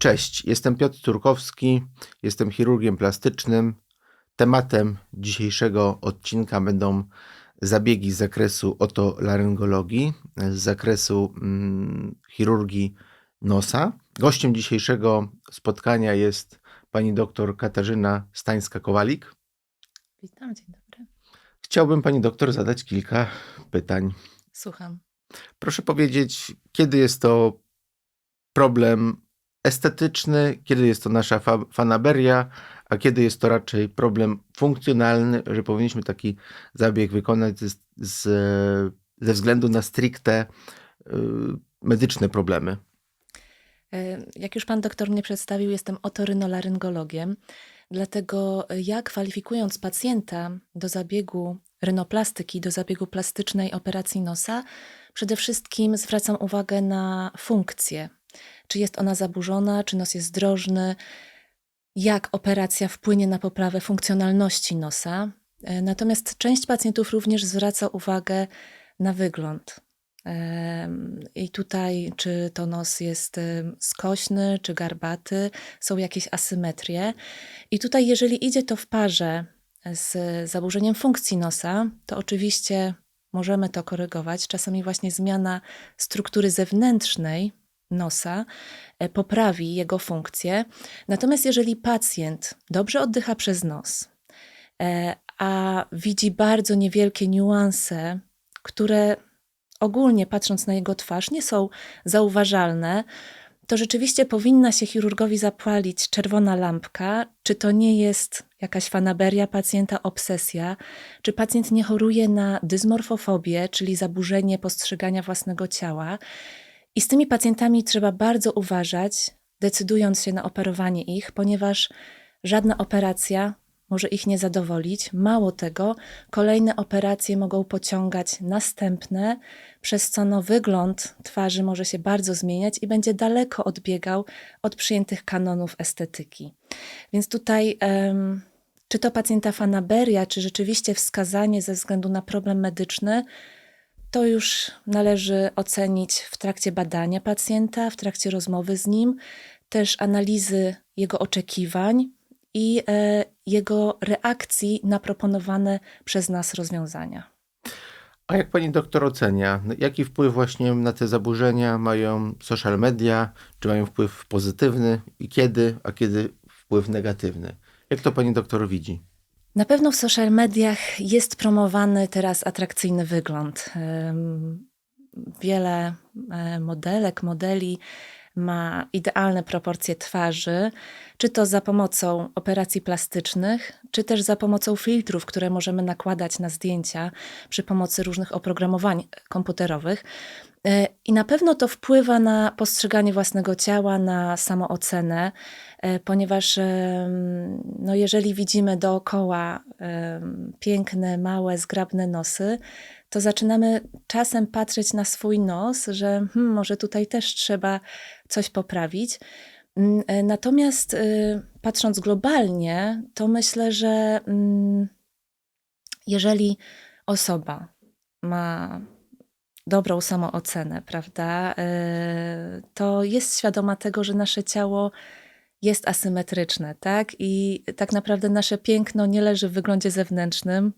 Cześć, jestem Piotr Turkowski, jestem chirurgiem plastycznym. Tematem dzisiejszego odcinka będą zabiegi z zakresu otolaryngologii, z zakresu mm, chirurgii nosa. Gościem dzisiejszego spotkania jest pani doktor Katarzyna Stańska-Kowalik. Witam, dzień dobry. Chciałbym pani doktor zadać kilka pytań. Słucham. Proszę powiedzieć, kiedy jest to problem estetyczny, kiedy jest to nasza fa fanaberia, a kiedy jest to raczej problem funkcjonalny, że powinniśmy taki zabieg wykonać z, z, ze względu na stricte y, medyczne problemy. E, Jak już pan doktor mnie przedstawił, jestem otorynolaryngologiem. Dlatego ja kwalifikując pacjenta do zabiegu rynoplastyki, do zabiegu plastycznej operacji nosa, przede wszystkim zwracam uwagę na funkcję. Czy jest ona zaburzona, czy nos jest drożny, jak operacja wpłynie na poprawę funkcjonalności nosa. E, Natomiast część pacjentów również zwraca uwagę na wygląd. I tutaj, czy to nos jest skośny, czy garbaty, są jakieś asymetrie. I tutaj, jeżeli idzie to w parze z zaburzeniem funkcji nosa, to oczywiście możemy to korygować. Czasami właśnie zmiana struktury zewnętrznej nosa e, poprawi jego funkcję. Natomiast jeżeli pacjent dobrze oddycha przez nos, e, a widzi bardzo niewielkie niuanse, które ogólnie patrząc na jego twarz nie są zauważalne, to rzeczywiście powinna się chirurgowi zapalić czerwona lampka, czy to nie jest jakaś fanaberia pacjenta, obsesja, czy pacjent nie choruje na dysmorfofobię, czyli zaburzenie postrzegania własnego ciała. I z tymi pacjentami trzeba bardzo uważać, decydując się na operowanie ich, ponieważ żadna operacja może ich nie zadowolić. Mało tego, kolejne operacje mogą pociągać następne, przez co no, wygląd twarzy może się bardzo zmieniać i będzie daleko odbiegał od przyjętych kanonów estetyki. Więc tutaj, em, czy to pacjenta fanaberia, czy rzeczywiście wskazanie ze względu na problem medyczny, to już należy ocenić w trakcie badania pacjenta, w trakcie rozmowy z nim, też analizy jego oczekiwań i e, jego reakcji na proponowane przez nas rozwiązania. A jak pani doktor ocenia, jaki wpływ właśnie na te zaburzenia mają social media? Czy mają wpływ pozytywny i kiedy, a kiedy wpływ negatywny? Jak to pani doktor widzi? Na pewno w social mediach jest promowany teraz atrakcyjny wygląd. Wiele e, modelek, modeli ma idealne proporcje twarzy, czy to za pomocą operacji plastycznych, czy też za pomocą filtrów, które możemy nakładać na zdjęcia przy pomocy różnych oprogramowań komputerowych. E, I na pewno to wpływa na postrzeganie własnego ciała, na samoocenę, e, ponieważ no jeżeli widzimy dookoła piękne, małe, zgrabne nosy, to zaczynamy czasem patrzeć na swój nos, że hmm, może tutaj też trzeba coś poprawić. Mm, e, Natomiast y, patrząc globalnie, to myślę, że mm, jeżeli osoba ma dobrą samoocenę, prawda, y, to jest świadoma tego, że nasze ciało jest asymetryczne, tak? I tak naprawdę nasze piękno nie leży w wyglądzie zewnętrznym,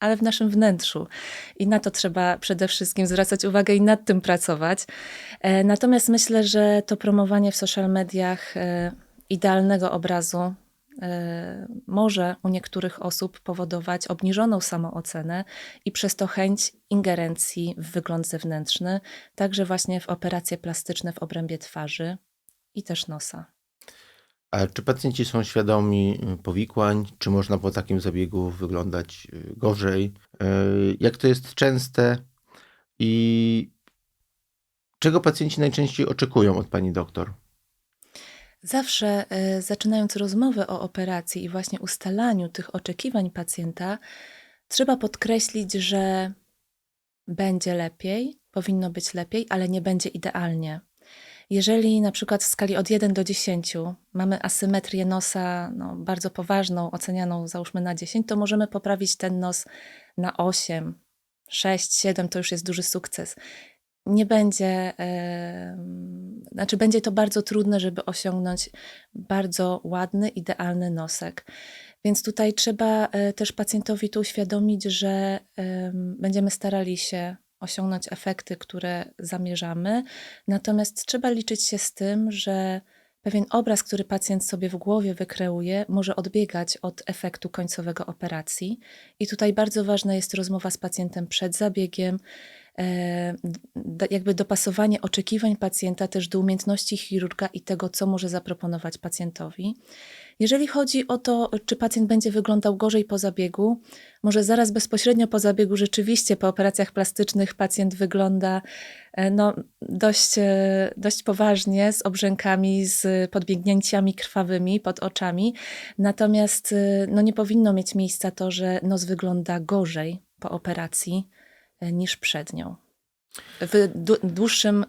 ale w naszym wnętrzu. I na to trzeba przede wszystkim zwracać uwagę i nad tym pracować. E, Natomiast myślę, że to promowanie w social mediach e, idealnego obrazu e, może u niektórych osób powodować obniżoną samoocenę i przez to chęć ingerencji w wygląd zewnętrzny, także właśnie w operacje plastyczne w obrębie twarzy i też nosa. A czy pacjenci są świadomi y, powikłań? Czy można po takim zabiegu wyglądać y, gorzej? Y, Jak to jest częste? I czego pacjenci najczęściej oczekują od pani doktor? Zawsze e, zaczynając rozmowę o operacji i właśnie ustalaniu tych oczekiwań pacjenta, trzeba podkreślić, że będzie lepiej, powinno być lepiej, ale nie będzie idealnie. Jeżeli na przykład w skali od 1 do 10 mamy asymetrię nosa no, bardzo poważną, ocenianą załóżmy na 10, to możemy poprawić ten nos na 8, 6, 7 to już jest duży sukces. Nie będzie em, znaczy będzie to bardzo trudne, żeby osiągnąć bardzo ładny, idealny nosek. Więc tutaj trzeba e, też pacjentowi to uświadomić, że em, będziemy starali się osiągnąć efekty, które zamierzamy, natomiast trzeba liczyć się z tym, że pewien obraz, który pacjent sobie w głowie wykreuje, może odbiegać od efektu końcowego operacji. I tutaj bardzo ważna jest rozmowa z pacjentem przed zabiegiem, e, jakby dopasowanie oczekiwań pacjenta też do umiejętności chirurga i tego, co może zaproponować pacjentowi. Jeżeli chodzi o to, czy pacjent będzie wyglądał gorzej po zabiegu, może zaraz bezpośrednio po zabiegu rzeczywiście po operacjach plastycznych pacjent wygląda e, no, dość, e, dość poważnie, z obrzękami, z podbiegnięciami krwawymi pod oczami. Natomiast e, no, nie powinno mieć miejsca to, że nos wygląda gorzej po operacji niż przed nią. W dłu- dłuższym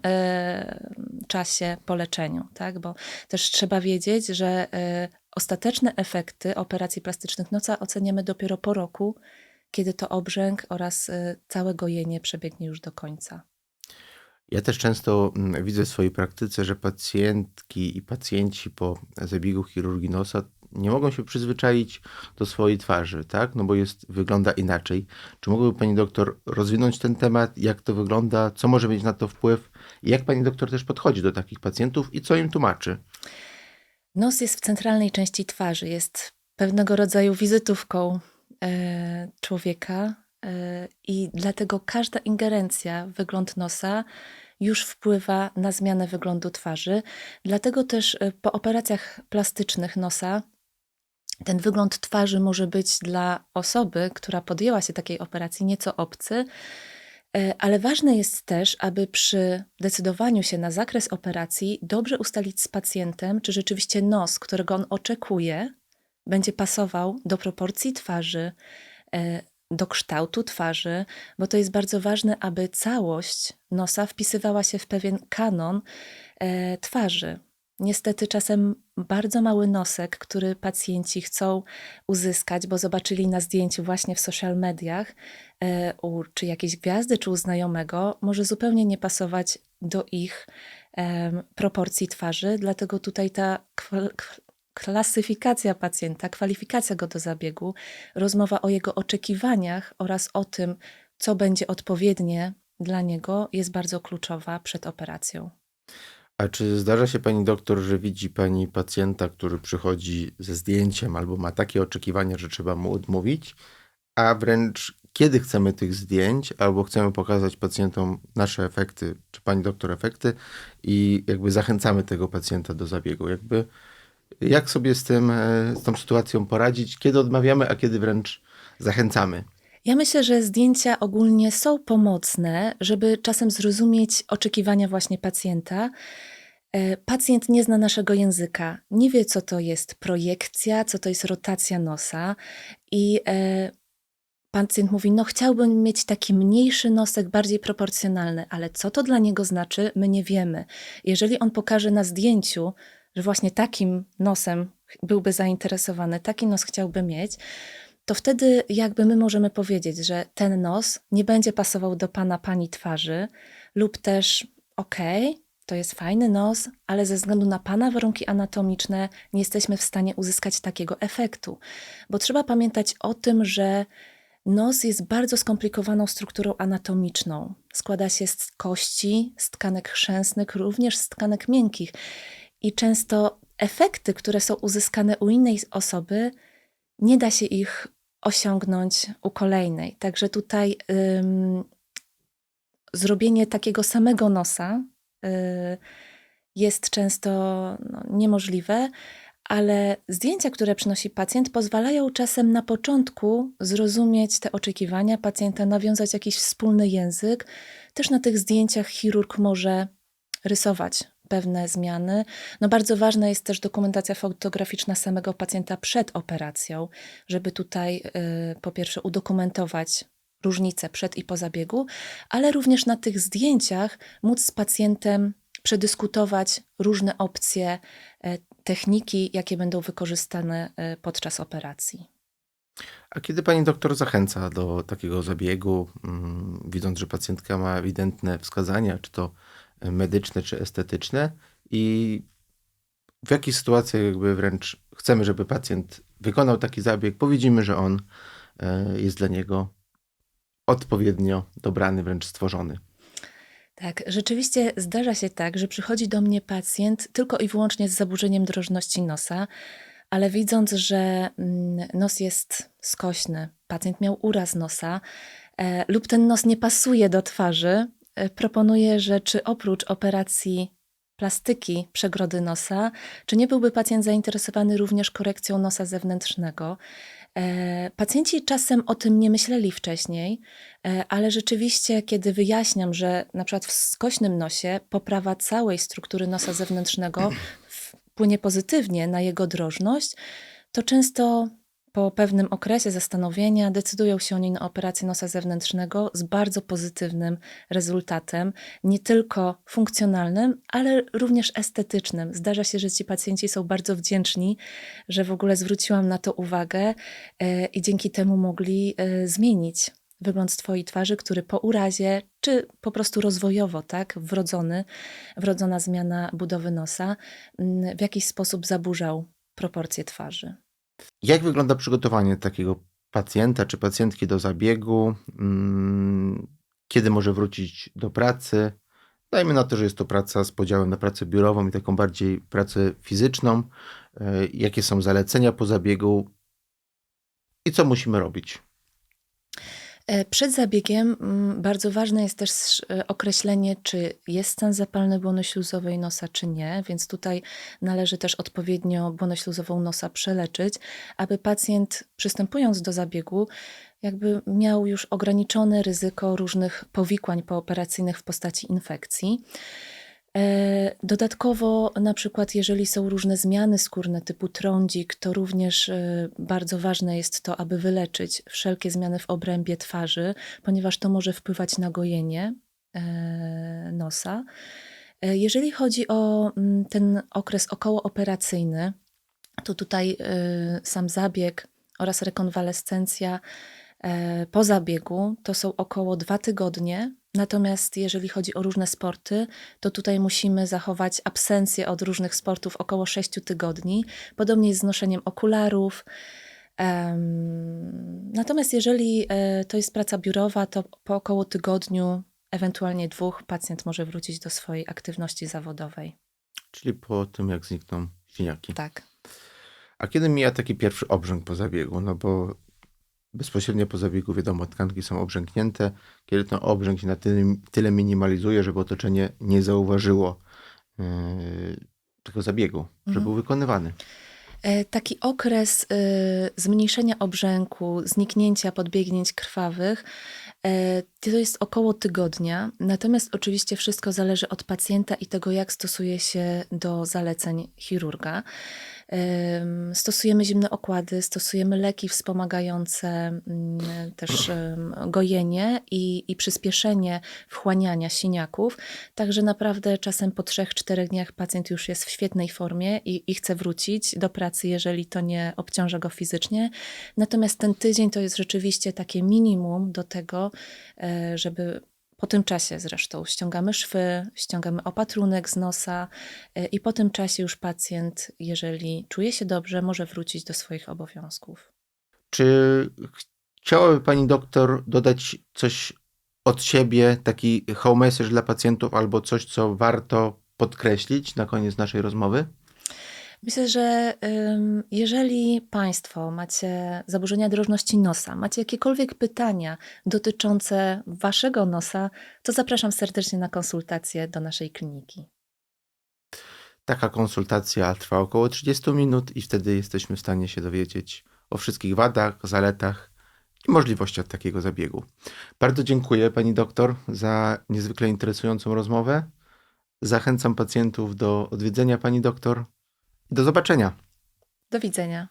czasie po leczeniu, tak? Bo też trzeba wiedzieć, że ostateczne efekty operacji plastycznych noca oceniamy dopiero po roku, kiedy to obrzęk oraz e, całe gojenie przebiegnie już do końca. Ja też często mm, widzę w swojej praktyce, że pacjentki i pacjenci po zabiegu chirurgii nosa nie mogą się przyzwyczaić do swojej twarzy, tak? No bo jest, wygląda inaczej. Czy mogłaby pani doktor rozwinąć ten temat? Jak to wygląda? Co może mieć na to wpływ? Jak pani doktor też podchodzi do takich pacjentów i co im tłumaczy? Nos jest w centralnej części twarzy, jest pewnego rodzaju wizytówką e, człowieka e, i dlatego każda ingerencja w wygląd nosa już wpływa na zmianę wyglądu twarzy. Dlatego też e, po operacjach plastycznych nosa ten wygląd twarzy może być dla osoby, która podjęła się takiej operacji, nieco obcy. E, Ale ważne jest też, aby przy decydowaniu się na zakres operacji dobrze ustalić z pacjentem, czy rzeczywiście nos, którego on oczekuje, będzie pasował do proporcji twarzy, e, do kształtu twarzy, bo to jest bardzo ważne, aby całość nosa wpisywała się w pewien kanon e, twarzy. Niestety czasem bardzo mały nosek, który pacjenci chcą uzyskać, bo zobaczyli na zdjęciu właśnie w social mediach, e, u czy jakiejś gwiazdy, czy u znajomego, może zupełnie nie pasować do ich proporcji twarzy, dlatego tutaj ta klasyfikacja pacjenta, kwalifikacja go do zabiegu, rozmowa o jego oczekiwaniach oraz o tym, co będzie odpowiednie dla niego, jest bardzo kluczowa przed operacją. A czy zdarza się pani doktor, że widzi pani pacjenta, który przychodzi ze zdjęciem albo ma takie oczekiwania, że trzeba mu odmówić, a wręcz kiedy chcemy tych zdjęć albo chcemy pokazać pacjentom nasze efekty, czy pani doktor efekty i jakby zachęcamy tego pacjenta do zabiegu. Jakby jak sobie z tym, e, z tą sytuacją poradzić, kiedy odmawiamy, a kiedy wręcz zachęcamy? Ja myślę, że zdjęcia ogólnie są pomocne, żeby czasem zrozumieć oczekiwania właśnie pacjenta. E, Pacjent nie zna naszego języka, nie wie, co to jest projekcja, co to jest rotacja nosa, i e, pacjent mówi: No, chciałbym mieć taki mniejszy nosek, bardziej proporcjonalny, ale co to dla niego znaczy, my nie wiemy. Jeżeli on pokaże na zdjęciu, że właśnie takim nosem byłby zainteresowany, taki nos chciałby mieć, to wtedy jakby my możemy powiedzieć, że ten nos nie będzie pasował do pana, pani twarzy, lub też okej, to jest fajny nos, ale ze względu na pana warunki anatomiczne nie jesteśmy w stanie uzyskać takiego efektu. Bo trzeba pamiętać o tym, że nos jest bardzo skomplikowaną strukturą anatomiczną. Składa się z kości, z tkanek chrzęsnych, również z tkanek miękkich. I często efekty, które są uzyskane u innej osoby, nie da się ich osiągnąć u kolejnej. Także tutaj ym, zrobienie takiego samego nosa y, jest często no, niemożliwe, ale zdjęcia, które przynosi pacjent, pozwalają czasem na początku zrozumieć te oczekiwania pacjenta, nawiązać jakiś wspólny język. Też na tych zdjęciach chirurg może rysować pewne zmiany. No bardzo ważna jest też dokumentacja fotograficzna samego pacjenta przed operacją, żeby tutaj y, po pierwsze udokumentować różnice przed i po zabiegu, ale również na tych zdjęciach móc z pacjentem przedyskutować różne opcje, e, techniki, jakie będą wykorzystane e, podczas operacji. A kiedy pani doktor zachęca do takiego zabiegu, mm, widząc, że pacjentka ma ewidentne wskazania, czy to medyczne czy estetyczne i w jakich sytuacjach jakby wręcz chcemy, żeby pacjent wykonał taki zabieg, bo widzimy, że on e, jest dla niego odpowiednio dobrany, wręcz stworzony. Tak, rzeczywiście zdarza się tak, że przychodzi do mnie pacjent tylko i wyłącznie z zaburzeniem drożności nosa, ale widząc, że mm, nos jest skośny, pacjent miał uraz nosa e, lub ten nos nie pasuje do twarzy, e, proponuję, że czy oprócz operacji plastyki przegrody nosa, czy nie byłby pacjent zainteresowany również korekcją nosa zewnętrznego? E, Pacjenci czasem o tym nie myśleli wcześniej, e, ale rzeczywiście, kiedy wyjaśniam, że na przykład w skośnym nosie poprawa całej struktury nosa zewnętrznego wpłynie pozytywnie na jego drożność, to często po pewnym okresie zastanowienia decydują się oni na operację nosa zewnętrznego z bardzo pozytywnym rezultatem, nie tylko funkcjonalnym, ale również estetycznym. Zdarza się, że ci pacjenci są bardzo wdzięczni, że w ogóle zwróciłam na to uwagę e, i dzięki temu mogli e, zmienić wygląd swojej twarzy, który po urazie, czy po prostu rozwojowo, tak, wrodzony, wrodzona zmiana budowy nosa, mm, w jakiś sposób zaburzał proporcje twarzy. Jak wygląda przygotowanie takiego pacjenta czy pacjentki do zabiegu? Mm, Kiedy może wrócić do pracy? Dajmy na to, że jest to praca z podziałem na pracę biurową i taką bardziej pracę fizyczną. E, Jakie są zalecenia po zabiegu i co musimy robić? E, Przed zabiegiem mm, bardzo ważne jest też e, określenie, czy jest stan zapalny błony śluzowej nosa, czy nie, więc tutaj należy też odpowiednio błonę śluzową nosa przeleczyć, aby pacjent przystępując do zabiegu jakby miał już ograniczone ryzyko różnych powikłań pooperacyjnych w postaci infekcji. E, Dodatkowo, na przykład, jeżeli są różne zmiany skórne typu trądzik, to również e, bardzo ważne jest to, aby wyleczyć wszelkie zmiany w obrębie twarzy, ponieważ to może wpływać na gojenie e, nosa. Jeżeli chodzi o mm, ten okres okołooperacyjny, to tutaj sam zabieg oraz rekonwalescencja po zabiegu to są około dwa tygodnie. Natomiast jeżeli chodzi o różne sporty, to tutaj musimy zachować absencję od różnych sportów około 6 tygodni. Podobnie jest z noszeniem okularów. Natomiast jeżeli e, to jest praca biurowa, to po około tygodniu, ewentualnie dwóch, pacjent może wrócić do swojej aktywności zawodowej. Czyli po tym, jak znikną siniaki. Tak. A kiedy mija taki pierwszy obrzęk po zabiegu? No bo bezpośrednio po zabiegu, wiadomo, tkanki są obrzęknięte. Kiedy ten obrzęk się na tyle, tyle minimalizuje, żeby otoczenie nie zauważyło yy, tego zabiegu, że Mhm. był wykonywany. E, Taki okres y, zmniejszenia obrzęku, zniknięcia podbiegnięć krwawych, to jest około tygodnia. Natomiast oczywiście wszystko zależy od pacjenta i tego, jak stosuje się do zaleceń chirurga. Em, Stosujemy zimne okłady, stosujemy leki wspomagające mm, też gojenie i, i przyspieszenie wchłaniania siniaków. Także naprawdę czasem po 3-4 dniach pacjent już jest w świetnej formie i, i chce wrócić do pracy, jeżeli to nie obciąża go fizycznie. Natomiast ten tydzień to jest rzeczywiście takie minimum do tego, e, żeby po tym czasie zresztą ściągamy szwy, ściągamy opatrunek z nosa e, i po tym czasie już pacjent, jeżeli czuje się dobrze, może wrócić do swoich obowiązków. Czy chciałaby pani doktor dodać coś od siebie, taki home message dla pacjentów, albo coś, co warto podkreślić na koniec naszej rozmowy? Myślę, że jeżeli Państwo macie zaburzenia drożności nosa, macie jakiekolwiek pytania dotyczące Waszego nosa, to zapraszam serdecznie na konsultację do naszej kliniki. Taka konsultacja trwa około 30 minut i wtedy jesteśmy w stanie się dowiedzieć o wszystkich wadach, zaletach i możliwościach takiego zabiegu. Bardzo dziękuję pani doktor za niezwykle interesującą rozmowę. Zachęcam pacjentów do odwiedzenia pani doktor. Do zobaczenia. Do widzenia.